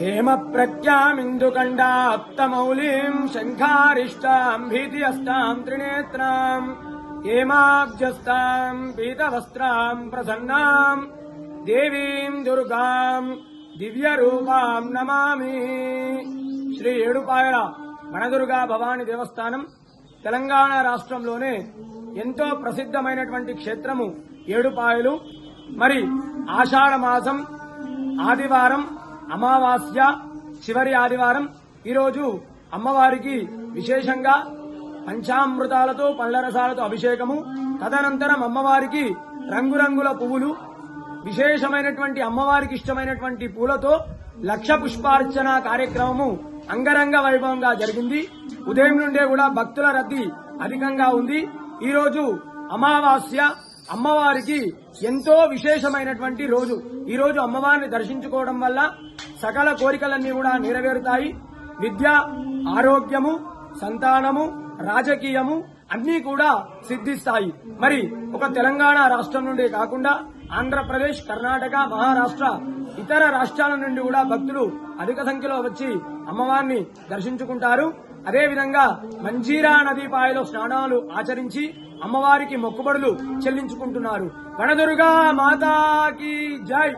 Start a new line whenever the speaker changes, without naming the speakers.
హేమ ప్రజ్ఞామిందుకండాప్తమౌళీం శంఖారిష్టాం భీతియస్తాం త్రినేత్రాం హేమాబ్జస్తాం పీతవస్త్రాం ప్రసన్నాం దేవీం దుర్గాం దివ్యరూపాం నమామి. శ్రీ ఏడుపాయల వనదుర్గా భవాని దేవస్థానం తెలంగాణ రాష్ట్రంలోనే ఎంతో ప్రసిద్ధమైనటువంటి క్షేత్రము ఏడుపాయలు. మరి ఆషాఢ మాసం ఆదివారం అమావాస్య చివరి ఆదివారం ఈరోజు అమ్మవారికి విశేషంగా పంచామృతాలతో పళ్ళరసాలతో అభిషేకము. తదనంతరం అమ్మవారికి రంగురంగుల పువ్వులు విశేషమైనటువంటి అమ్మవారికి ఇష్టమైనటువంటి పూలతో లక్ష పుష్పార్చన కార్యక్రమము అంగరంగ వైభవంగా జరిగింది. ఉదయం నుండే కూడా భక్తుల రద్దీ అధికంగా ఉంది. ఈరోజు అమావాస్య అమ్మవారికి ఎంతో విశేషమైనటువంటి రోజు. ఈ రోజు అమ్మవారిని దర్శించుకోవడం వల్ల సకల కోరికలన్నీ కూడా నెరవేరుతాయి. విద్య ఆరోగ్యము సంతానము రాజకీయము అన్నీ కూడా సిద్ధిస్తాయి. మరి ఒక తెలంగాణ రాష్ట్రం నుండే కాకుండా ఆంధ్రప్రదేశ్ కర్ణాటక మహారాష్ట్ర ఇతర రాష్ట్రాల నుండి కూడా భక్తులు అధిక సంఖ్యలో వచ్చి అమ్మవారిని దర్శించుకుంటారు. అదేవిధంగా మంజీరా నదీపాయలో స్నానాలు ఆచరించి అమ్మవారికి మొక్కుబడులు చెల్లించుకుంటున్నారు. వనదుర్గా మాతాకి జై!